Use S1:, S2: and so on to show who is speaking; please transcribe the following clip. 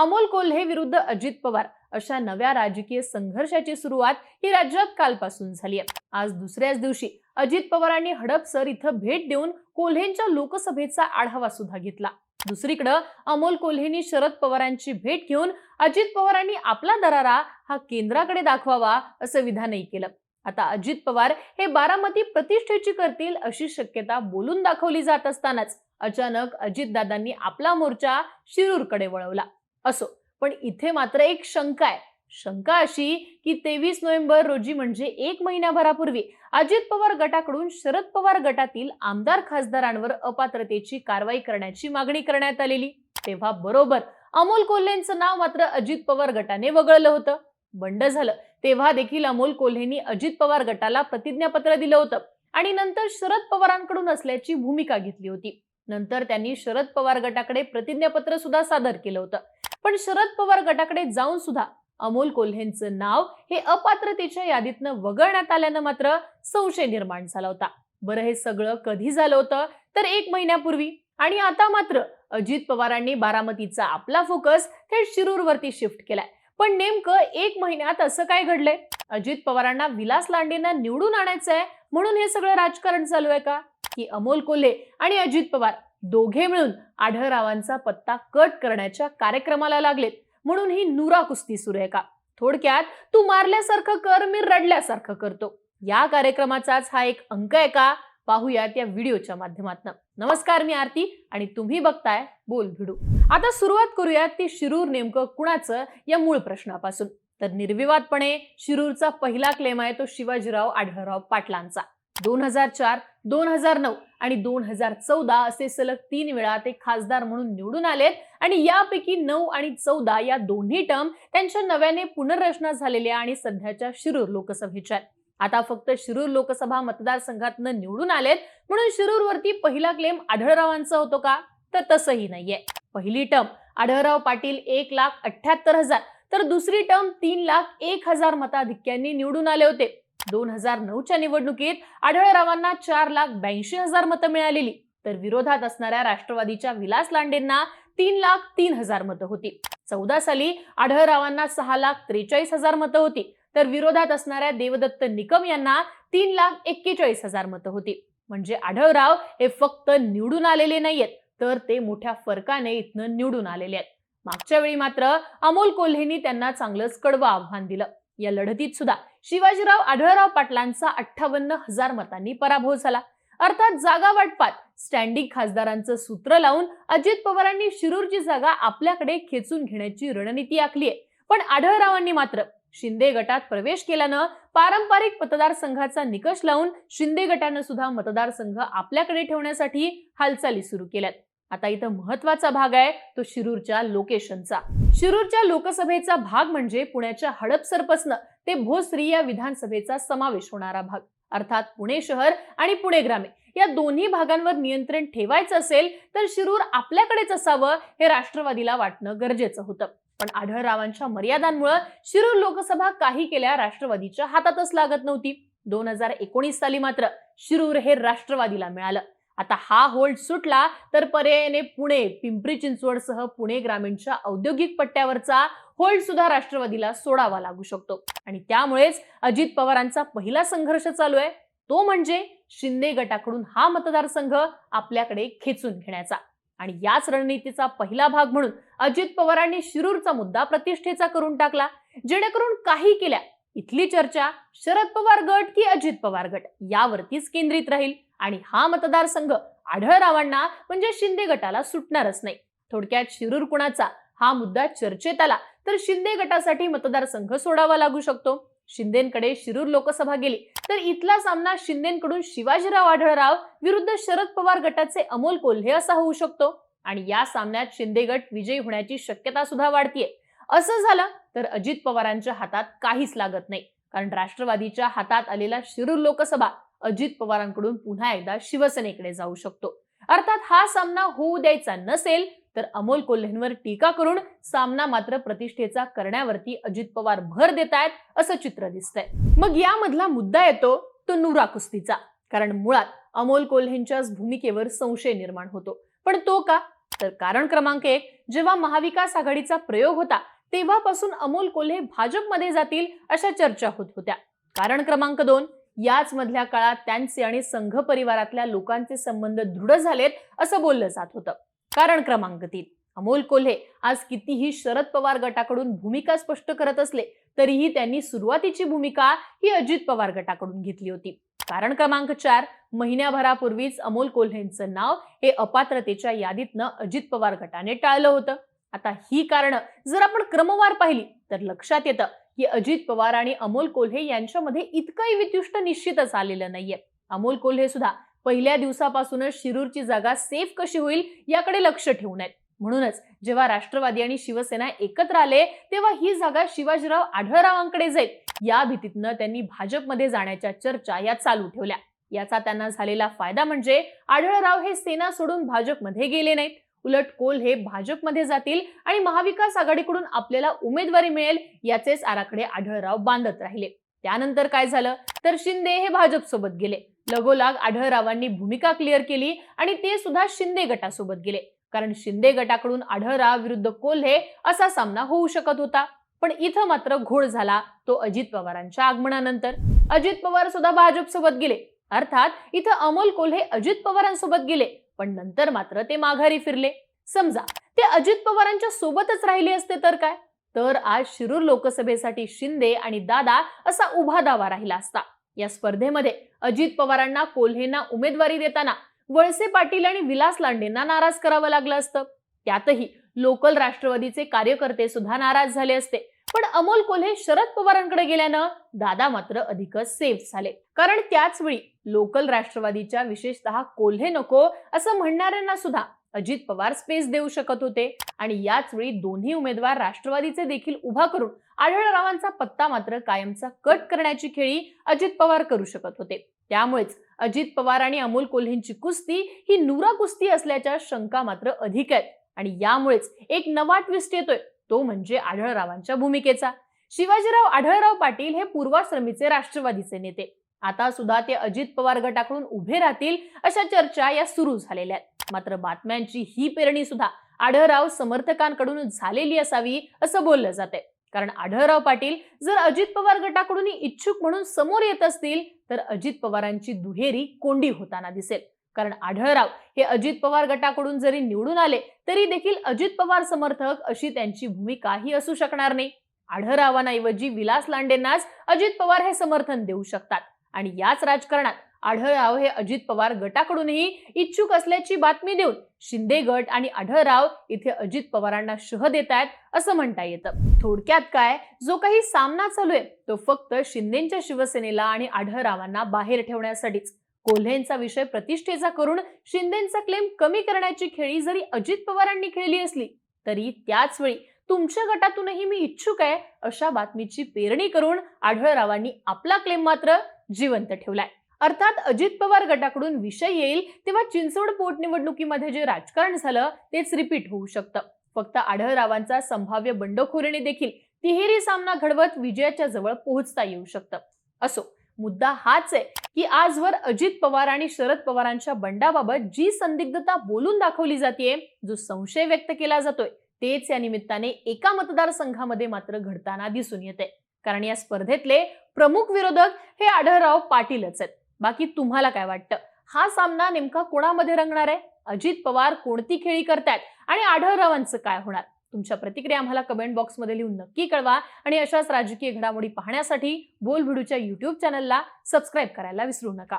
S1: अमोल कोल्हे विरुद्ध अजित पवार अशा नव्या राजकीय संघर्षाची सुरुवात ही राज्यात कालपासून झाली आहे. आज दुसऱ्याच दिवशी अजित पवारांनी हडपसर इथं भेट देऊन कोल्हेंच्या लोकसभेचा आढावा सुद्धा घेतला. दुसरीकडं अमोल कोल्हेंनी शरद पवारांची भेट घेऊन अजित पवारांनी आपला दरारा हा केंद्राकडे दाखवावा असं विधानही केलं. आता अजित पवार हे बारामती प्रतिष्ठेची करतील अशी शक्यता बोलून दाखवली जात असतानाच अचानक अजितदादांनी आपला मोर्चा शिरूरकडे वळवला. असो. पण इथे मात्र एक शंका आहे. शंका अशी की तेवीस नोव्हेंबर रोजी म्हणजे एक महिन्याभरापूर्वी अजित पवार गटाकडून शरद पवार गटातील आमदार खासदारांवर अपात्रतेची कारवाई करण्याची मागणी करण्यात आलेली. तेव्हा बरोबर अमोल कोल्हेंचं नाव मात्र अजित पवार गटाने वगळलं होतं. बंड झालं. तेव्हा देखील अमोल कोल्हेंनी अजित पवार गटाला प्रतिज्ञापत्र दिलं होतं आणि नंतर शरद पवारांकडून असल्याची भूमिका घेतली होती. नंतर त्यांनी शरद पवार गटाकडे प्रतिज्ञापत्र सुद्धा सादर केलं होतं. पण शरद पवार गटाकडे जाऊन सुद्धा अमोल कोल्हेंचं नाव हे अपात्रतेच्या यादीतनं वगळण्यात आल्यानं मात्र संशय निर्माण झाला होता. बरं हे सगळं कधी झालं होतं? तर एक महिन्यापूर्वी. आणि आता मात्र अजित पवारांनी बारामतीचा आपला फोकस थेट शिरूरवरती शिफ्ट केलाय. पण नेमकं एक महिन्यात असं काय घडलंय? अजित पवारांना विलास लांडेंना निवडून आणायचंय म्हणून हे सगळं राजकारण चालू आहे का? की अमोल कोल्हे आणि अजित पवार दोघे मिळून आढळरावांचा पत्ता कट करण्याच्या कार्यक्रमाला लागलेत. म्हणून ही नुरा कुस्ती सुरू आहे का? थोडक्यात तू मारल्यासारखं कर मी रडल्यासारखं करतो. या कार्यक्रमाचाच हा एक अंक आहे का? पाहूयात या व्हिडिओच्या माध्यमातून. नमस्कार मी आरती आणि तुम्ही बघताय बोल भिडू. आता सुरुवात करूयात ती शिरूर नेमकं कुणाचं या मूळ प्रश्नापासून. तर निर्विवादपणे शिरूरचा पहिला क्लेम आहे तो शिवाजीराव आढळराव पाटलांचा. दोन हजार चार दोन हजार नऊ आणि दोन हजार चौदा असे सलग तीन वेळा ते खासदार म्हणून निवडून आलेत. आणि यापैकी नऊ आणि चौदा या दोन्ही टर्म त्यांच्या नव्याने पुनर्रचना झालेल्या आणि सध्याच्या शिरूर लोकसभेच्या आहेत. आता फक्त शिरूर लोकसभा मतदारसंघातनं निवडून आलेत. म्हणून शिरूरवरती पहिला क्लेम आढळरावांचा होतो का? तर तसंही नाहीये. पहिली टर्म आढळराव पाटील एक लाख अठ्याहत्तर हजार तर दुसरी टर्म तीन लाख एक हजार मताधिक्यांनी निवडून आले होते. दोन हजार नऊच्या निवडणुकीत आढळरावांना चार लाख ब्याऐंशी हजार मतं मिळालेली. तर विरोधात असणाऱ्या राष्ट्रवादीच्या विलास लांडेंना तीन लाख तीन हजार मतं होती. चौदा साली आढळरावांना सहा लाख त्रेचाळीस हजार मतं होती. तर विरोधात असणाऱ्या देवदत्त निकम यांना तीन लाख एक्केचाळीस हजार मतं होती. म्हणजे आढळराव हे फक्त निवडून आलेले नाहीयेत तर ते मोठ्या फरकाने इथनं निवडून आलेले आहेत. मागच्या वेळी मात्र अमोल कोल्हेंनी त्यांना चांगलंच कडवं आव्हान दिलं. या लढतीत सुद्धा शिवाजीराव आढळराव पाटलांचा अठ्ठावन्न हजार मतांनी पराभव झाला. अर्थात जागा वाटपात स्टँडिंग खासदारांचं सूत्र लावून अजित पवारांनी शिरूरची जागा आपल्याकडे खेचून घेण्याची रणनीती आखली आहे. पण आढळरावांनी मात्र शिंदे गटात प्रवेश केल्यानं पारंपरिक मतदारसंघाचा निकष लावून शिंदे गटानं सुद्धा मतदारसंघ आपल्याकडे ठेवण्यासाठी हालचाली सुरू केल्यात. आता इथं महत्त्वाचा भाग आहे तो शिरूरच्या लोकेशनचा. शिरूरच्या लोकसभेचा भाग म्हणजे पुण्याच्या हडपसरपासनं ते भोसरी या विधानसभेचा समावेश होणारा भाग. अर्थात पुणे शहर आणि पुणे ग्रामीण या दोन्ही भागांवर नियंत्रण ठेवायचं असेल तर शिरूर आपल्याकडेच असावं हे राष्ट्रवादीला वाटणं गरजेचं होतं. पण आढळरावांच्या मर्यादांमुळे शिरूर लोकसभा काही केल्या राष्ट्रवादीच्या हातातच लागत नव्हती. दोन हजार एकोणीस साली मात्र शिरूर हे राष्ट्रवादीला मिळालं. आता हा होल्ड सुटला तर पर्यायाने पुणे पिंपरी चिंचवडसह पुणे ग्रामीणच्या औद्योगिक पट्ट्यावरचा होल्ड सुद्धा राष्ट्रवादीला सोडावा लागू शकतो. आणि त्यामुळेच अजित पवारांचा पहिला संघर्ष चालू आहे. तो म्हणजे शिंदे गटाकडून हा मतदारसंघ आपल्याकडे खेचून घेण्याचा. आणि याच रणनीतीचा पहिला भाग म्हणून अजित पवारांनी शिरूरचा मुद्दा प्रतिष्ठेचा करून टाकला. जेणेकरून काही केल्या इथली चर्चा शरद पवार गट की अजित पवार गट यावरतीच केंद्रित राहील आणि हा मतदारसंघ आढळरावांना म्हणजे शिंदे गटाला सुटणारच नाही. थोडक्यात शिरूर कुणाचा? हा मुद्दा चर्चेत आला तर शिंदे गटासाठी मतदारसंघ सोडावा लागू शकतो. शिंदेकडे शिरूर लोकसभा गेली तर इथला सामना शिंदेकडून शिवाजीराव आढळराव विरुद्ध शरद पवार गटाचे अमोल कोल्हे असा होऊ शकतो. आणि या सामन्यात शिंदे गट विजयी होण्याची शक्यता सुद्धा वाढतीये. असं झालं तर अजित पवारांच्या हातात काहीच लागत नाही. कारण राष्ट्रवादीच्या हातात आलेला शिरूर लोकसभा अजित पवारांकडून पुन्हा एकदा शिवसेनेकडे जाऊ शकतो. अर्थात हा सामना होऊ द्यायचा नसेल तर अमोल कोल्हेंवर टीका करून सामना मात्र प्रतिष्ठेचा करण्यावरती अजित पवार भर देत आहेत असं चित्र दिसतंय. मग यामधला मुद्दा येतो तो नुरा कुस्तीचा. कारण मुळात अमोल कोल्हेंच्याच भूमिकेवर संशय निर्माण होतो. पण तो का? तर कारण क्रमांक एक जेव्हा महाविकास आघाडीचा प्रयोग होता तेव्हापासून अमोल कोल्हे भाजपमध्ये जातील अशा चर्चा होत होत्या. कारण क्रमांक दोन याच मधल्या काळात त्यांचे आणि संघ परिवारातल्या लोकांचे संबंध दृढ झालेत असं बोललं जात होतं. कारण क्रमांक तीन अमोल कोल्हे आज कितीही शरद पवार गटाकडून भूमिका स्पष्ट करत असले तरीही त्यांनी सुरुवातीची भूमिका ही अजित पवार गटाकडून घेतली होती. कारण क्रमांक चार महिन्याभरापूर्वीच अमोल कोल्हेंचं नाव हे अपात्रतेच्या यादीतनं अजित पवार गटाने टाळलं होतं. आता ही कारण जर आपण क्रमवार पाहिली तर लक्षात येतं की अजित पवार आणि अमोल कोल्हे यांच्यामध्ये इतकंही वित्युष्ट निश्चितच आलेलं नाहीये. अमोल कोल्हे सुद्धा पहिल्या दिवसापासूनच शिरूरची जागा सेफ कशी होईल याकडे लक्ष ठेवून आहेत. म्हणूनच जेव्हा राष्ट्रवादी आणि शिवसेना एकत्र आले तेव्हा ही जागा शिवाजीराव आढळरावांकडे जाईल. या भीतीतनं त्यांनी भाजपमध्ये जाण्याच्या चर्चा या चालू ठेवल्या. याचा त्यांना झालेला फायदा म्हणजे आढळराव हे सेना सोडून भाजपमध्ये गेले नाहीत. उलट कोल हे भाजपमध्ये जातील आणि महाविकास आघाडीकडून आपल्याला उमेदवारी मिळेल याचेच आराखडे आढळराव बांधत राहिले. त्यानंतर काय झालं? तर शिंदे हे भाजप सोबत गेले. लगोलाग आढळरावांनी भूमिका क्लिअर केली आणि ते सुद्धा शिंदे गटासोबत गेले. कारण शिंदे गटाकडून आढळराव विरुद्ध कोल्हे असा सामना होऊ शकत होता. पण इथं मात्र घोळ झाला तो अजित पवारांच्या आगमनानंतर. अजित पवार सुद्धा भाजपसोबत गेले. अर्थात इथं अमोल कोल्हे अजित पवारांसोबत गेले. पण नंतर मात्र ते माघारी फिरले. समजा ते अजित पवारांच्या सोबतच राहिले असते तर काय? तर आज शिरूर लोकसभेसाठी शिंदे आणि दादा असा उभा दावा राहिला असता. या स्पर्धेमध्ये अजित पवारांना कोल्हेंना उमेदवारी देताना वळसे पाटील आणि विलास लांडेंना नाराज करावं लागलं असतं. त्यातही लोकल राष्ट्रवादीचे कार्यकर्ते सुद्धा नाराज झाले असते. पण अमोल कोल्हे शरद पवारांकडे गेल्यानं दादा मात्र अधिकच सेफ झाले. कारण त्याचवेळी लोकल राष्ट्रवादीच्या विशेषतः कोल्हे नको असं म्हणणाऱ्यांना सुद्धा अजित पवार स्पेस देऊ शकत होते. आणि याच वेळी दोन्ही उमेदवार राष्ट्रवादीचे देखील उभा करून आढळरावांचा पत्ता मात्र कायमचा कट करण्याची खेळी अजित पवार करू शकत होते. त्यामुळेच अजित पवार आणि अमोल कोल्हेंची कुस्ती ही नुरा कुस्ती असल्याच्या शंका मात्र अधिक आहेत. आणि यामुळेच एक नवा ट्विस्ट येतोय. तो म्हणजे आढळरावांच्या भूमिकेचा. शिवाजीराव आढळराव पाटील हे पूर्वाश्रमीचे राष्ट्रवादीचे नेते. आता सुद्धा ते अजित पवार गटाकडून उभे राहतील अशा चर्चा या सुरू झालेल्या आहेत. मात्र बातम्यांची ही पेरणी सुद्धा आढळराव समर्थकांकडून झालेली असावी असं बोललं जाते कारण आढळराव पाटील जर अजित पवार गटाकडून इच्छुक म्हणून समोर येत असतील तर अजित पवारांची दुहेरी कोंडी होताना दिसेल. कारण आढळराव हे अजित पवार गटाकडून जरी निवडून आले तरी देखील अजित पवार समर्थक अशी त्यांची भूमिका ही असू शकणार नाही. आढळरावांऐवजी विलास लांडेंनाच अजित पवार हे समर्थन देऊ शकतात. आणि याच राजकारणात आढळराव हे अजित पवार गटाकडूनही इच्छुक असल्याची बातमी देऊन शिंदे गट आणि आढळराव इथे अजित पवारांना शह देत आहेत असं म्हणता येतं. थोडक्यात काय? जो काही सामना चालू आहे तो फक्त शिंदेच्या शिवसेनेला आणि आढळरावांना बाहेर ठेवण्यासाठीच. कोल्हेंचा विषय प्रतिष्ठेचा करून शिंदेचा क्लेम कमी करण्याची खेळी जरी अजित पवारांनी खेळली असली तरी त्याच वेळी तुमच्या गटातूनही मी इच्छुक आहे अशा बातमीची पेरणी करून आढळरावांनी आपला क्लेम मात्र जिवंत ठेवलाय. अर्थात अजित पवार गटाकडून विषय येईल तेव्हा चिंचवड पोटनिवडणुकीमध्ये जे राजकारण झालं तेच रिपीट होऊ शकतं. फक्त आढळरावांचा संभाव्य बंडखोरीने देखील तिहेरी सामना घडवत विजयाच्या जवळ पोहोचता येऊ शकतं. असो मुद्दा हाच आहे की आजवर अजित पवार आणि शरद पवारांच्या बंडाबाबत जी संदिग्धता बोलून दाखवली जाते जो संशय व्यक्त केला जातोय तेच या निमित्ताने एका मतदारसंघामध्ये मात्र घडताना दिसून येते कारण या स्पर्धेतले प्रमुख विरोधक हे आढळराव पाटीलच आहेत. बाकी तुम्हाला काय वाटतं? हा सामना नेमका कोणामध्ये रंगणार आहे? अजित पवार कोणती खेळी करतायत? आणि आढळरावांचं काय होणार? तुमच्या प्रतिक्रिया आम्हाला कमेंट बॉक्समध्ये लिहून नक्की कळवा. आणि अशाच राजकीय घडामोडी पाहण्यासाठी बोल भिडूच्या युट्यूब चॅनलला सबस्क्राईब करायला विसरू नका.